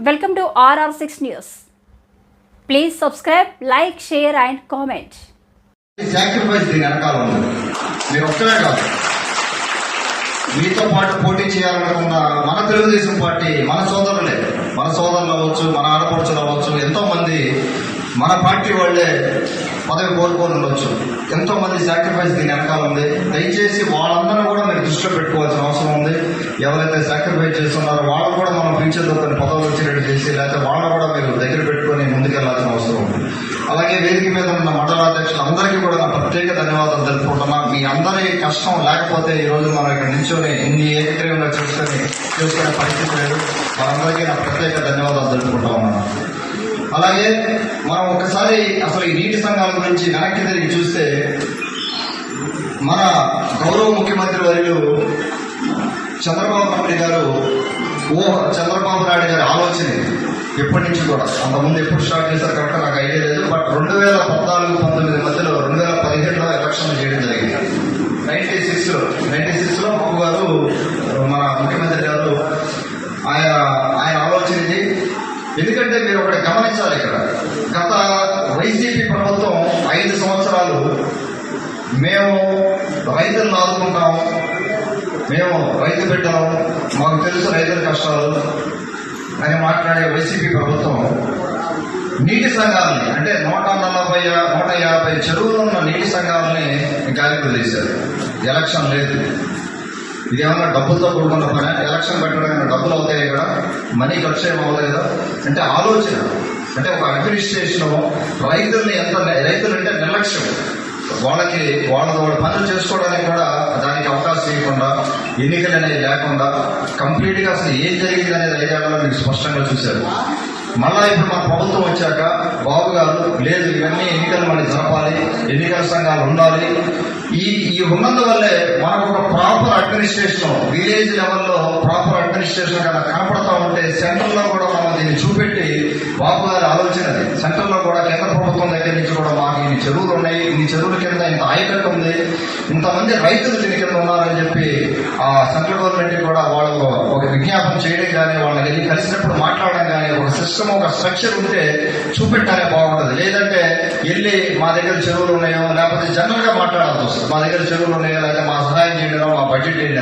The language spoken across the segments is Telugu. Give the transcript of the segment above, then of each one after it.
Welcome to RR6 News. Please subscribe, like, share, and comment. Sacrifice దీని వెనకాల ఉంది మీరు ఒక్కరే కాదు మీతో పాటు పోటీ చేయాలనుకున్న మన తెలుగుదేశం పార్టీ మన సోదరులే మన సోదరులు అవ్వచ్చు మన ఆడపడుచులు అవ్వచ్చు మన పార్టీ వాళ్ళే పదవి కోరుకోని ఉండొచ్చు ఎంతో మంది సాక్రిఫైస్ దీని వెనకాల ఉంది. దయచేసి వాళ్ళందరూ కూడా మీరు దృష్టిలో పెట్టుకోవాల్సిన అవసరం ఉంది. ఎవరైతే సాక్రిఫైస్ చేస్తున్నారో వాళ్ళు కూడా మనం ఫ్యూచర్లో కొన్ని పదవులు వచ్చేటట్టు చేసి లేకపోతే వాళ్ళు కూడా మీరు దగ్గర పెట్టుకొని ముందుకెళ్ళాల్సిన అవసరం ఉంది. అలాగే వేదిక మీద ఉన్న మండలాధ్యక్షులు అందరికీ కూడా నా ప్రత్యేక ధన్యవాదాలు తెలుపుకుంటున్నా. మీ అందరి కష్టం లేకపోతే ఈ రోజు మనం ఇక్కడ నిల్చొని ఇన్ని ఏకగ్రీవంగా చూసుకొని చూసుకునే పరిస్థితి లేదు. వారందరికీ నా ప్రత్యేక ధన్యవాదాలు తెలుపుకుంటా ఉన్నాను. అలాగే మనం ఒకసారి అసలు ఈ నీటి సంఘాల గురించి వెనక్కి తిరిగి చూస్తే మన గౌరవ ముఖ్యమంత్రి వర్యులు చంద్రబాబు నాయుడు గారు ఓ చంద్రబాబు నాయుడు గారి ఆలోచన ఎప్పటి నుంచి కూడా. అంతకుముందు ఎప్పుడు స్టార్ట్ చేశారు కరెక్ట్ నాకు ఐడియా లేదు బట్ రెండు వేల పద్నాలుగు పంతొమ్మిది మధ్యలో రెండు వేల పదిహేడులో ఎలక్షన్ చేయడం జరిగింది. నైన్టీ సిక్స్లో నైన్టీ సిక్స్లో బాబు గారు మన ముఖ్యమంత్రి గారు ఆయన ఎందుకంటే మీరు ఒకటి గమనించాలి ఇక్కడ. గత వైసీపీ ప్రభుత్వం ఐదు సంవత్సరాలు మేము రైతులను ఆదుకుంటాం మేము రైతు బిడ్డలం మాకు తెలుసు రైతుల కష్టాలు అని మాట్లాడే వైసీపీ ప్రభుత్వం నీటి సంఘాలని అంటే నూట నలభై నూట యాభై చెరువులు ఉన్న నీటి సంఘాలని గాలికి వదిలేశారు ఎలక్షన్ లేదు. ఇది ఏమన్నా డబ్బులతో కూడుకున్న పని ఎలక్షన్ పెట్టడం డబ్బులు అవుతాయి ఇక్కడ? మనీ ఖర్చు ఏమవ్వలేదు అంటే ఆలోచన. అంటే ఒక అడ్మినిస్ట్రేషన్ రైతుల్ని ఎంత రైతులు అంటే నిర్లక్ష్యం. వాళ్ళకి వాళ్ళ వాళ్ళ పనులు చేసుకోవడానికి కూడా దానికి అవకాశం ఇవ్వకుండా ఎన్నికలు అనేది లేకుండా కంప్లీట్గా అసలు ఏం జరిగింది అనేది ఐదేళ్ళలో మీకు స్పష్టంగా చూశారు. మళ్ళా ఇప్పుడు మన ప్రభుత్వం వచ్చాక బాబు గారు లేదు ఇవన్నీ ఎన్నికలు మళ్ళీ జరపాలి ఎన్నికల సంఘాలు ఉండాలి ఈ ఈ ఉన్నందువల్లే మనకు ఒక ప్రాపర్ అడ్మినిస్ట్రేషన్ విలేజ్ లెవెల్లో ప్రాపర్ అడ్మినిస్ట్రేషన్ కన్నా కనపడతా ఉంటే సెంట్రల్లో కూడా మనం దీన్ని చూపెట్టి బాబు గారి ఆలోచనది సెంట్రల్లో కూడా కేంద్ర ప్రభుత్వం దగ్గర నుంచి కూడా మాకు ఇన్ని చెరువులు ఉన్నాయి. ఇన్ని చెరువుల కింద ఇంత ఆయకట్టు ఉంది. ఇంతమంది రైతులు దీని కింద ఉన్నారని చెప్పి ఆ సెంట్రల్ గవర్నమెంట్ కూడా వాళ్ళు ఒక విజ్ఞాపన చేయడం కానీ వాళ్ళని వెళ్ళి కలిసినప్పుడు మాట్లాడడం కానీ ఒక సిస్టమ్ ఒక స్ట్రక్చర్ ఉంటే చూపెట్టాలే బాగుంటుంది. లేదంటే వెళ్ళి మా దగ్గర చెరువులు ఉన్నాయో లేకపోతే జనరల్గా మాట్లాడాల్సి వస్తుంది. మా దగ్గర చెరువులు ఉన్నాయి లేకపోతే మా సహాయం చేయడం మా బడ్జెట్ ఏంటి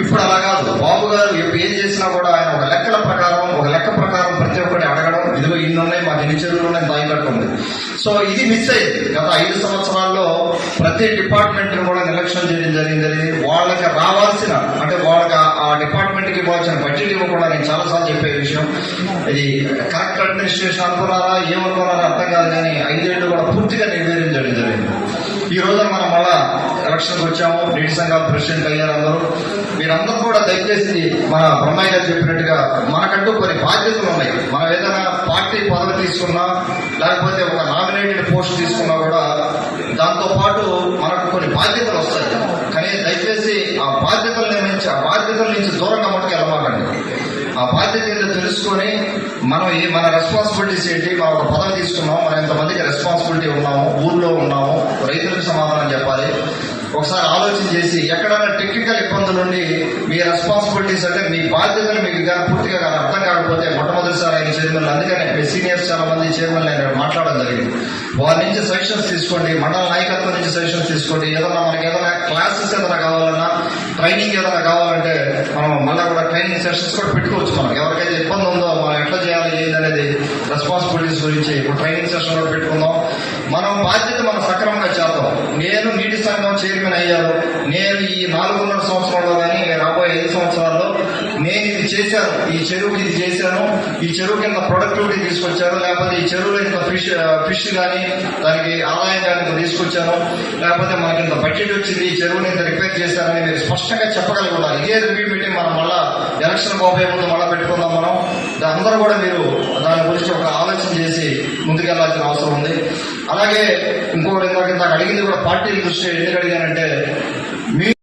ఇప్పుడు అలా కాదు. బాబు గారు ఏం చేసినా కూడా ఆయన ఒక లెక్కల ప్రకారం ఒక లెక్క ప్రకారం ప్రతి ఒక్కటి అడగడం ఇదిగో ఇన్ని ఉన్నాయి మాకు ఇన్ని చెరువులు ఉన్నాయి దాయికట్టు ఉంది. సో ఇది మిస్ అయ్యింది గత ఐదు సంవత్సరాల్లో ప్రతి డిపార్ట్మెంట్ కూడా నిర్లక్ష్యం చేయడం జరిగింది. వాళ్ళకి రావాల్సిన అంటే వాళ్ళకి ఆ- డిపార్ట్మెంట్కి ఇవ్వాల్సిన బడ్జెట్ ఇవ్వకుండా నేను చాలా సార్లు చెప్పే విషయం. ఇది కరెక్ట్ అడ్మినిస్ట్రేషన్ అనుకున్నారా ఏమనుకున్నారా అర్థం కాదు కానీ ఐదేళ్ళు కూడా పూర్తిగా నెరవేరించడం జరిగింది. ఈ రోజు మనం మళ్ళా ఎలక్షన్ వచ్చాము. నీటి ప్రెసిడెంట్ అయ్యారు అందరూ. మీరందరూ కూడా దయచేసి మన బ్రహ్మయ్య గారు చెప్పినట్టుగా మనకంటూ కొన్ని బాధ్యతలు ఉన్నాయి. మనం ఏదైనా పార్టీ పదవి తీసుకున్నా లేకపోతే ఒక నామినేటెడ్ పోస్ట్ తీసుకున్నా కూడా దాంతో పాటు మనకు కొన్ని బాధ్యతలు వస్తాయి. కానీ దయచేసి ఆ బాధ్యతల నుంచి ఆ బాధ్యతల నుంచి దూరంగా మటుకు వెళ్ళమాకండి. ఆ బాధ్యత ఏదో తెలుసుకొని మనం ఏ మన రెస్పాన్సిబిలిటీస్ ఏంటి మనం ఒక పదవి తీసుకున్నాం మనం ఇంతమందికి రెస్పాన్సిబిలిటీ ఉన్నాము ఊర్లో ఉన్నాము ఒకసారి ఆలోచన చేసి ఎక్కడైనా టెక్నికల్ ఇబ్బందులు ఉండి మీ రెస్పాన్సిబిలిటీస్ అంటే మీ బాధ్యతలు మీకు కానీ పూర్తిగా కానీ అర్థం కాకపోతే మొట్టమొదటిసారి ఆయన చైర్మన్ అందుకని మీ సీనియర్స్ చాలా మంది చైర్మన్ నేను మాట్లాడడం జరిగింది. వారి నుంచి సజెషన్స్ తీసుకోండి మండల నాయకత్వం నుంచి సజెషన్స్ తీసుకోండి. ఏదైనా మనకి ఏదైనా క్లాసెస్ ఏదైనా కావాలన్నా ట్రైనింగ్ ఏదైనా కావాలంటే మనం మళ్ళీ కూడా ట్రైనింగ్ సెషన్స్ కూడా పెట్టుకోవచ్చు మనం. ఎవరికైతే ఇబ్బంది ఉందో మనం ఎట్లా చేయాలి ఏంది అనేది రెస్పాన్సిబిలిటీస్ గురించి ఇప్పుడు ట్రైనింగ్ సెషన్ కూడా పెట్టుకుందాం. మనం బాధ్యత మనం సక్రమంగా చేద్దాం. నేను నీటి సంఘం చైర్మన్ అయ్యాను. నేను ఈ నాలుగున్నర సంవత్సరాల్లో కానీ రాబోయే ఐదు సంవత్సరాల్లో నేను ఇది చేశాను ఈ చెరువుకి ఇది చేశాను ఈ చెరువు కింద ప్రొడక్టివిటీ తీసుకొచ్చాను లేకపోతే ఈ చెరువులో ఇంత ఫిష్ ఫిష్ కానీ దానికి ఆదాయం కానీ తీసుకొచ్చాను లేకపోతే మనకి ఇంత బడ్జెట్ వచ్చింది ఈ చెరువుని ఇంత రిపేర్ చేశానని మీరు స్పష్టంగా చెప్పగలిగి ఉండాలి ఇదే రివ్యూ మీటింగ్ మనం మళ్ళా ఎలక్షన్ పోబోయే ముందు మళ్ళీ పెట్టుకుందాం మనం. అందరూ కూడా మీరు దాని గురించి ఒక ఆలోచన చేసి ముందుకెళ్ళాల్సిన అవసరం ఉంది. అలాగే ఇంకొకటి ఇంకొక ఇందాక అడిగింది కూడా పార్టీల దృష్టి ఎందుకు అడిగానంటే మీ